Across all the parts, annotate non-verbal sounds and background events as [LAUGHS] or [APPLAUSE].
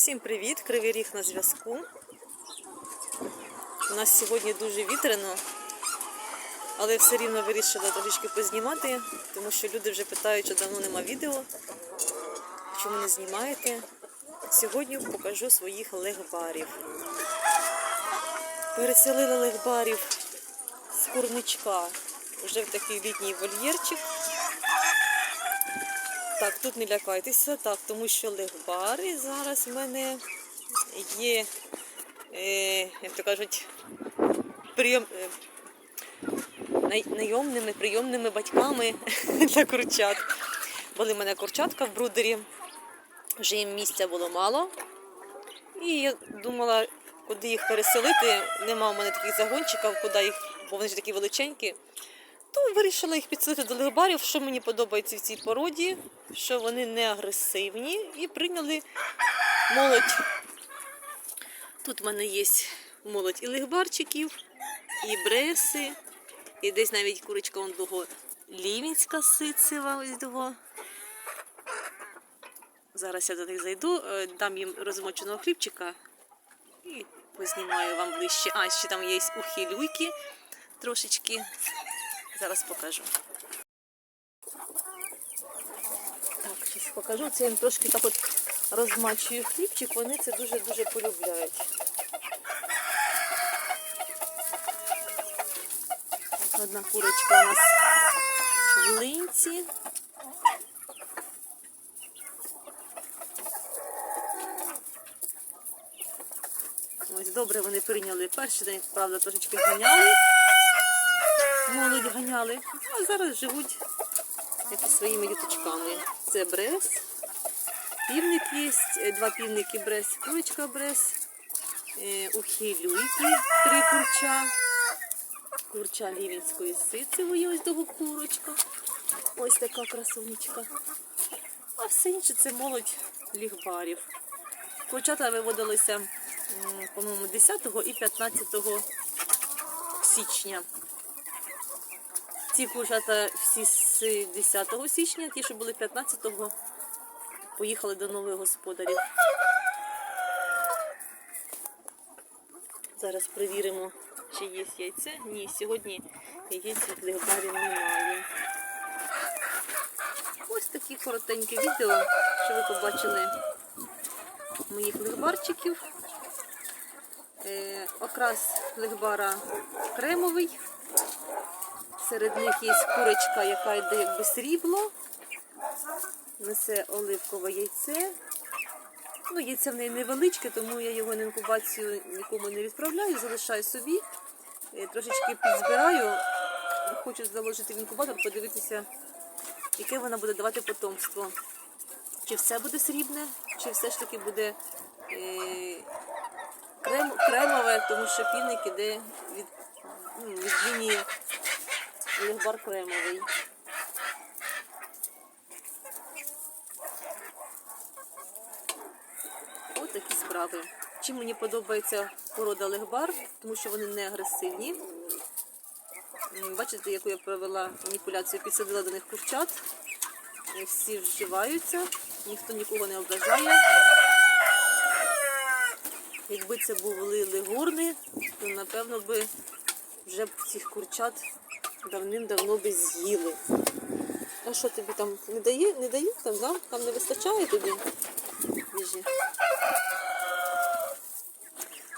Всім привіт! Кривий ріг на зв'язку. У нас сьогодні дуже вітряно, але все рівно вирішила трішки познімати, тому що люди вже питають, що давно нема відео. Чому не знімаєте? Сьогодні покажу своїх легбарів. Переселила легбарів з курничка вже в такий літній вольєрчик. Так, тут не лякайтеся, так, тому що легбари зараз в мене є, е, як то кажуть, прийом, е, най, найомними, прийомними батьками [LAUGHS] для курчат. Були в мене курчатка в брудері, вже їм місця було мало. І я думала, куди їх переселити. Нема в мене таких загончиків, куди їх, бо вони ж такі величенькі. То вирішила їх підселити до легбарів, що мені подобається в цій породі, що вони не агресивні і прийняли молодь. Тут в мене є молодь і легбарчиків, і бреси, і десь навіть курочка он того лівінська сицева, ось того. Зараз я до них зайду, е, дам їм розмоченого хлібчика і познімаю вам ближче. А, ще там є ухилюйки трошечки. Зараз покажу. Так, зараз покажу. Це їм трошки так от розмачую хлібчик, вони це дуже-дуже полюбляють. Одна курочка у нас в линці. Ось добре вони прийняли перший день, правда, трошечки ганяли. Молодь ганяли, а зараз живуть і своїми діточками. Це брес, півник є, е, два півники брес, курочка брес, е, ухилюйки, три курча, курча лівінської сицевої, ось того курочка. Ось така красунечка. А все інше це молодь лігбарів. Курчата виводилися, по-моєму, 10 і 15 січня. Ці курчата всі з 10 січня, ті, що були 15-го, поїхали до нових господарів. Зараз перевіримо, чи є яйця. Ні, сьогодні яєць від легбарів немає. Ось такі коротенькі відео, що ви побачили моїх легбарчиків. Е, окрас легбара кремовий. Серед них є курочка, яка йде якби срібло. Несе оливкове яйце. Ну, яйце в неї невеличке, тому я його на інкубацію нікому не відправляю, залишаю собі. Е, Трошечки підзбираю. Хочу заложити в інкубатор, подивитися, яке вона буде давати потомство. Чи все буде срібне, чи все ж таки буде е, крем, кремове, тому що півник іде від, ну, від лінії легбар кремовий. Ось такі справи. Чим мені подобається порода легбар, тому що вони не агресивні. Бачите, яку я провела маніпуляцію, підсадила до них курчат. Всі вживаються, ніхто нікого не ображає. Якби це були легурни, то напевно би вже б цих курчат давним-давно би з'їли. А що тобі там не дає? Не дають там, да? Там не вистачає тобі їжі.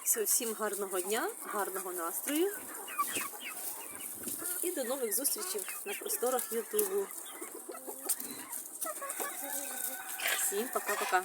Все, всім гарного дня, гарного настрою. І до нових зустрічей на просторах Ютубу. Всім пока-пока.